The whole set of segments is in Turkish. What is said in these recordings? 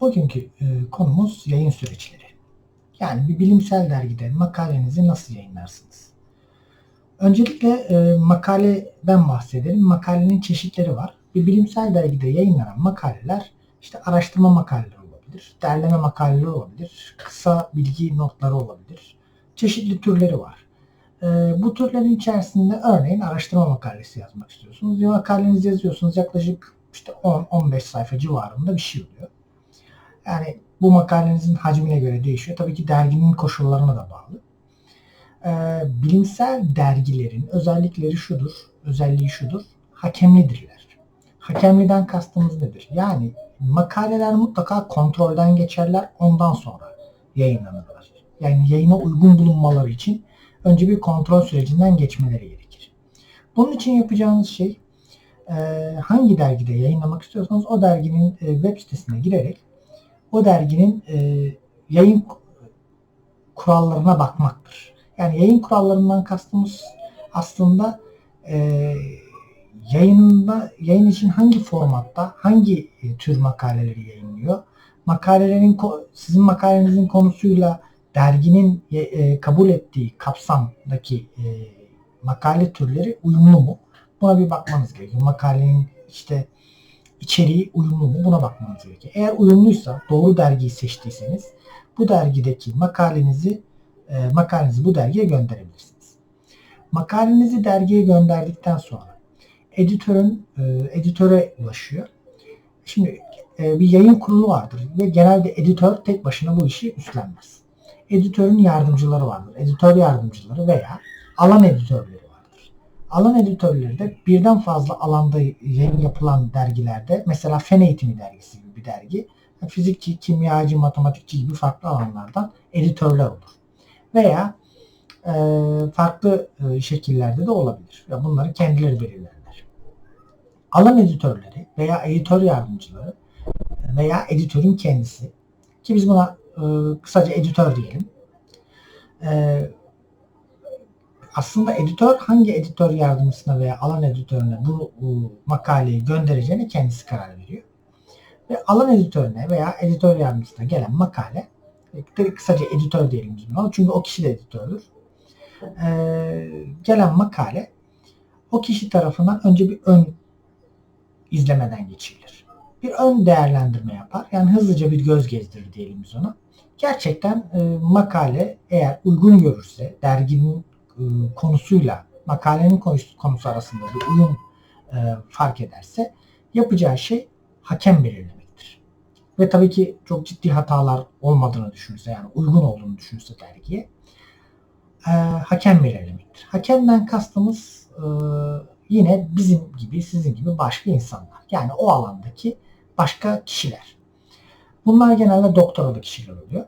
Bugünkü e, konumuz yayın süreçleri. Yani bir bilimsel dergide makalenizi nasıl yayınlarsınız? Öncelikle e, makaleden bahsedelim. Makalenin çeşitleri var. Bir bilimsel dergide yayınlanan makaleler işte araştırma makaleleri olabilir, derleme makaleleri olabilir, kısa bilgi notları olabilir. Çeşitli türleri var. E, bu türlerin içerisinde örneğin araştırma makalesi yazmak istiyorsunuz. Bir makalenizi yazıyorsunuz yaklaşık işte 10-15 sayfa civarında bir şey oluyor. Yani bu makalenizin hacmine göre değişiyor. Tabii ki derginin koşullarına da bağlı. Ee, bilimsel dergilerin özellikleri şudur, özelliği şudur. Hakemlidirler. Hakemliden kastımız nedir? Yani makaleler mutlaka kontrolden geçerler, ondan sonra yayınlanırlar. Yani yayına uygun bulunmaları için önce bir kontrol sürecinden geçmeleri gerekir. Bunun için yapacağınız şey e, hangi dergide yayınlamak istiyorsanız o derginin e, web sitesine girerek o derginin e, yayın kurallarına bakmaktır. Yani yayın kurallarından kastımız aslında e, yayında yayın için hangi formatta hangi e, tür makaleleri yayınlıyor? Makalelerin sizin makalenizin konusuyla derginin e, kabul ettiği kapsamdaki e, makale türleri uyumlu mu? Buna bir bakmanız gerekiyor. Makalenin işte içeriği uyumlu mu buna bakmanız gerekiyor. Eğer uyumluysa doğru dergiyi seçtiyseniz bu dergideki makalenizi e, makalenizi bu dergiye gönderebilirsiniz. Makalenizi dergiye gönderdikten sonra editörün e, editöre ulaşıyor. Şimdi e, bir yayın kurulu vardır ve genelde editör tek başına bu işi üstlenmez. Editörün yardımcıları vardır. Editör yardımcıları veya alan editörleri alan editörleri de birden fazla alanda yayın yapılan dergilerde mesela Fen Eğitimi Dergisi gibi bir dergi fizikçi, kimyacı, matematikçi gibi farklı alanlardan editörler olur. Veya e, farklı e, şekillerde de olabilir. Ya bunları kendileri belirlerler. Alan editörleri veya editör yardımcıları veya editörün kendisi ki biz buna e, kısaca editör diyelim. E, aslında editör hangi editör yardımcısına veya alan editörüne bu, makaleyi göndereceğine kendisi karar veriyor. Ve alan editörüne veya editör yardımcısına gelen makale kısaca editör diyelim biz. Çünkü o kişi de editördür. Ee, gelen makale o kişi tarafından önce bir ön izlemeden geçirilir. Bir ön değerlendirme yapar. Yani hızlıca bir göz gezdirir diyelim biz ona. Gerçekten e, makale eğer uygun görürse, derginin e, konusuyla makalenin konusu, konusu arasında bir uyum e, fark ederse yapacağı şey hakem belirlemektir. Ve tabii ki çok ciddi hatalar olmadığını düşünürse yani uygun olduğunu düşünürse dergiye e, hakem belirlemektir. Hakemden kastımız yine bizim gibi sizin gibi başka insanlar. Yani o alandaki başka kişiler. Bunlar genelde doktoralı kişiler oluyor.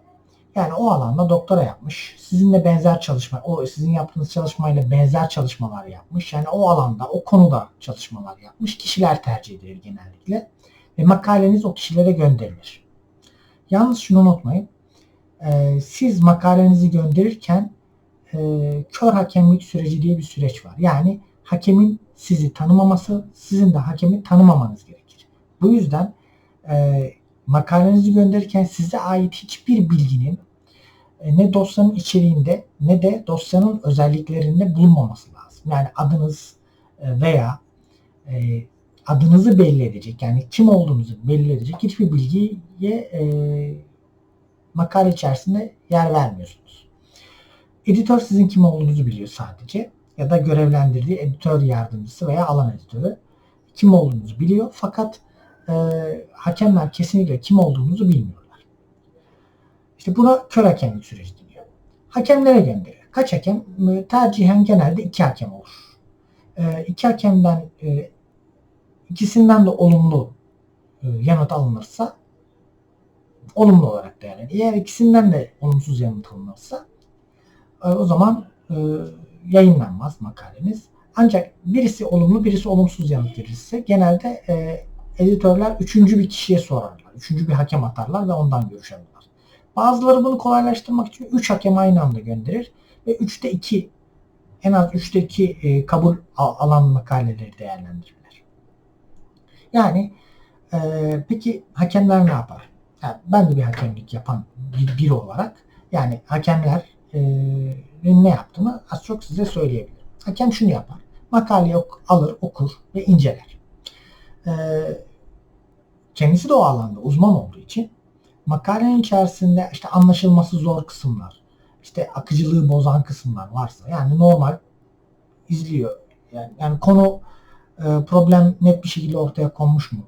Yani o alanda doktora yapmış. Sizinle benzer çalışma, o sizin yaptığınız çalışmayla benzer çalışmalar yapmış. Yani o alanda, o konuda çalışmalar yapmış kişiler tercih edilir genellikle. Ve makaleniz o kişilere gönderilir. Yalnız şunu unutmayın. E, siz makalenizi gönderirken e, kör hakemlik süreci diye bir süreç var. Yani hakemin sizi tanımaması, sizin de hakemi tanımamanız gerekir. Bu yüzden e, makalenizi gönderirken size ait hiçbir bilginin e, ne dosyanın içeriğinde ne de dosyanın özelliklerinde bulunmaması lazım. Yani adınız e, veya e, adınızı belli edecek yani kim olduğunuzu belli edecek hiçbir bilgiye makale içerisinde yer vermiyorsunuz. Editör sizin kim olduğunuzu biliyor sadece ya da görevlendirdiği editör yardımcısı veya alan editörü kim olduğunuzu biliyor fakat e, hakemler kesinlikle kim olduğunuzu bilmiyorlar. İşte buna kör hakemlik süreci deniyor. Hakemlere gönderiyor. Kaç hakem? E, tercihen genelde iki hakem olur. E, iki hakemden e, ikisinden de olumlu e, yanıt alınırsa olumlu olarak değerlendirilir. Eğer ikisinden de olumsuz yanıt alınırsa e, o zaman e, yayınlanmaz makaleniz. Ancak birisi olumlu, birisi olumsuz yanıt verirse genelde e, editörler üçüncü bir kişiye sorarlar. Üçüncü bir hakem atarlar ve ondan görüş. Bazıları bunu kolaylaştırmak için 3 hakem aynı anda gönderir ve 3'te 2 en az 3'te 2 e, kabul alan makaleleri değerlendirirler. Yani e, peki hakemler ne yapar? yani ben de bir hakemlik yapan bir, biri olarak yani hakemlerin ne yaptığını az çok size söyleyebilirim. Hakem şunu yapar. Makaleyi alır, okur ve inceler. E, kendisi de o alanda uzman olduğu için makalenin içerisinde işte anlaşılması zor kısımlar, işte akıcılığı bozan kısımlar varsa yani normal izliyor. Yani, yani konu e, problem net bir şekilde ortaya konmuş mu?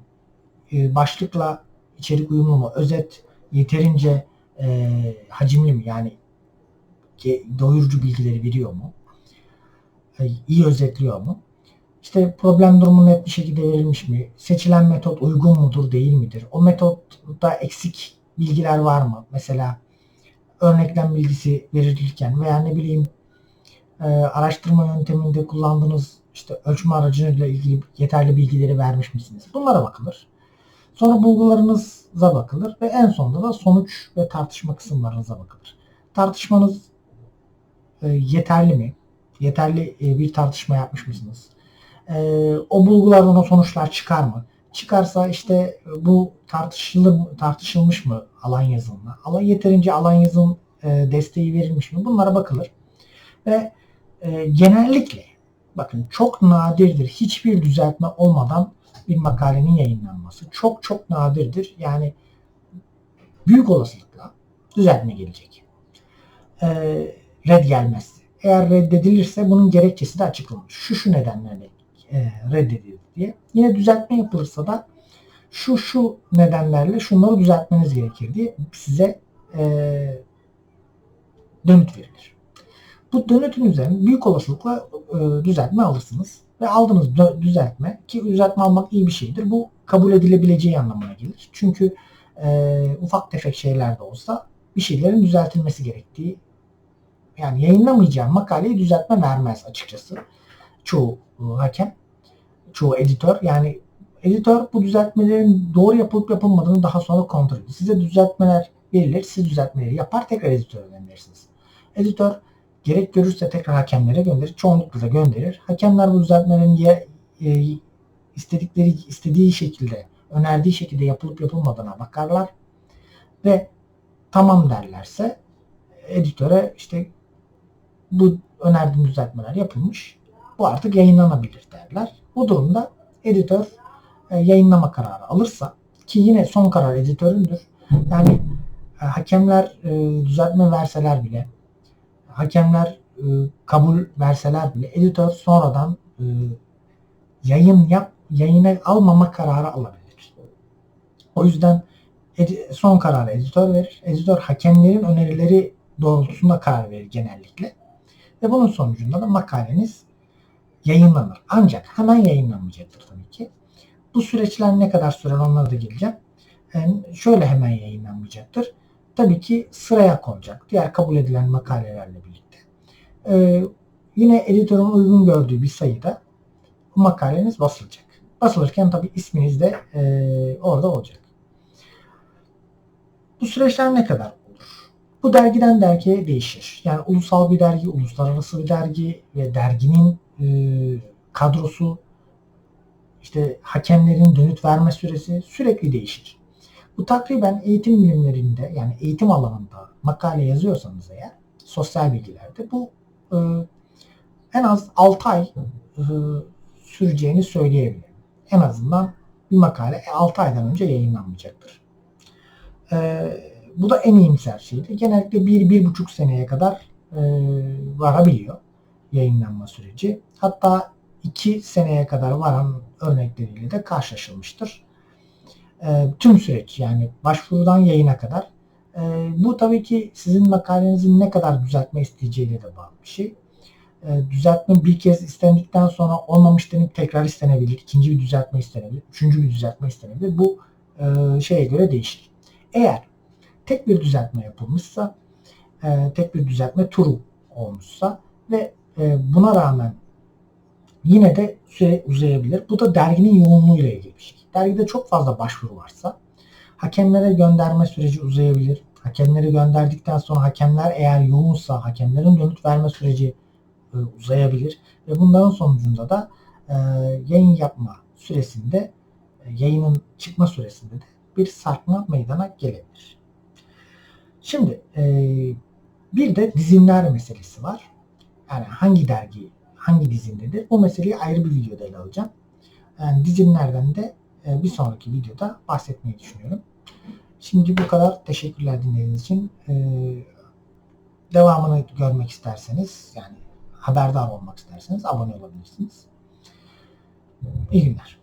E, başlıkla içerik uyumlu mu? Özet yeterince e, hacimli mi? Yani doyurucu bilgileri veriyor mu? E, iyi özetliyor mu? İşte problem durumu net bir şekilde verilmiş mi? Seçilen metot uygun mudur, değil midir? O metotta eksik bilgiler var mı? Mesela örneklem bilgisi verilirken veya ne bileyim e, araştırma yönteminde kullandığınız işte ölçme aracıyla ilgili yeterli bilgileri vermiş misiniz? Bunlara bakılır. Sonra bulgularınıza bakılır ve en sonunda da sonuç ve tartışma kısımlarınıza bakılır. Tartışmanız e, yeterli mi? Yeterli e, bir tartışma yapmış mısınız? E, o bulgulardan o sonuçlar çıkar mı? Çıkarsa işte bu tartışılır tartışılmış mı alan yazımına? Alan yeterince alan yazım e, desteği verilmiş mi? Bunlara bakılır. Ve e, genellikle bakın çok nadirdir hiçbir düzeltme olmadan bir makalenin yayınlanması. Çok çok nadirdir. Yani büyük olasılıkla düzeltme gelecek. E, red gelmez. Eğer reddedilirse bunun gerekçesi de açıklanır. Şu şu nedenlerle e, diye. Yine düzeltme yapılırsa da şu şu nedenlerle şunları düzeltmeniz gerekir diye size e, dönüt verilir. Bu dönütün üzerine büyük olasılıkla e, düzeltme alırsınız. Ve aldığınız düzeltme ki düzeltme almak iyi bir şeydir. Bu kabul edilebileceği anlamına gelir. Çünkü e, ufak tefek şeyler de olsa bir şeylerin düzeltilmesi gerektiği yani yayınlamayacağım makaleyi düzeltme vermez açıkçası. Çoğu e, hakem, çoğu editör yani editör bu düzeltmelerin doğru yapılıp yapılmadığını daha sonra kontrol ediyor. Size düzeltmeler verilir, siz düzeltmeleri yapar tekrar editöre gönderirsiniz. Editör gerek görürse tekrar hakemlere gönderir, çoğunlukla da gönderir. Hakemler bu düzeltmelerin ye, e, istedikleri istediği şekilde, önerdiği şekilde yapılıp yapılmadığına bakarlar ve tamam derlerse editöre işte bu önerdiğim düzeltmeler yapılmış. Bu artık yayınlanabilir derler. Bu durumda editör e, yayınlama kararı alırsa ki yine son karar editöründür. Yani e, hakemler e, düzeltme verseler bile hakemler e, kabul verseler bile editör sonradan e, yayın yap yayına almama kararı alabilir. O yüzden son kararı editör verir. Editör hakemlerin önerileri doğrultusunda karar verir genellikle. Ve bunun sonucunda da makaleniz yayınlanır. Ancak hemen yayınlanmayacaktır tabii ki. Bu süreçler ne kadar sürer onlara da geleceğim. Yani şöyle hemen yayınlanmayacaktır. Tabii ki sıraya konacak. Diğer kabul edilen makalelerle birlikte. Ee, yine editörün uygun gördüğü bir sayıda bu makaleniz basılacak. Basılırken tabii isminiz de e, orada olacak. Bu süreçler ne kadar? Bu dergiden dergiye değişir. Yani ulusal bir dergi, uluslararası bir dergi ve derginin e, kadrosu işte hakemlerin dönüt verme süresi sürekli değişir. Bu takriben eğitim bilimlerinde yani eğitim alanında makale yazıyorsanız eğer sosyal bilgilerde bu e, en az 6 ay e, süreceğini söyleyebilirim. En azından bir makale 6 aydan önce yayınlanmayacaktır. E, bu da en iyimser şeydi. Genellikle 1-1,5 seneye kadar e, varabiliyor yayınlanma süreci. Hatta 2 seneye kadar varan örnekleriyle de karşılaşılmıştır. E, tüm süreç yani başvurudan yayına kadar. E, bu tabii ki sizin makalenizin ne kadar düzeltme isteyeceğiyle de bağlı bir şey. E, düzeltme bir kez istendikten sonra olmamış denip tekrar istenebilir. ikinci bir düzeltme istenebilir. Üçüncü bir düzeltme istenebilir. Bu e, şeye göre değişir. Eğer tek bir düzeltme yapılmışsa, e, tek bir düzeltme turu olmuşsa ve e, buna rağmen yine de süre uzayabilir. Bu da derginin yoğunluğuyla ilgili bir şey. Dergide çok fazla başvuru varsa hakemlere gönderme süreci uzayabilir. Hakemleri gönderdikten sonra hakemler eğer yoğunsa hakemlerin dönüt verme süreci e, uzayabilir. Ve bunların sonucunda da e, yayın yapma süresinde e, yayının çıkma süresinde de bir sarkma meydana gelebilir. Şimdi e, bir de dizinler meselesi var. Yani hangi dergi hangi dizindedir? O meseleyi ayrı bir videoda ele alacağım. Yani dizinlerden de e, bir sonraki videoda bahsetmeyi düşünüyorum. Şimdi bu kadar. Teşekkürler dinlediğiniz için. E, devamını görmek isterseniz yani haberdar olmak isterseniz abone olabilirsiniz. İyi günler.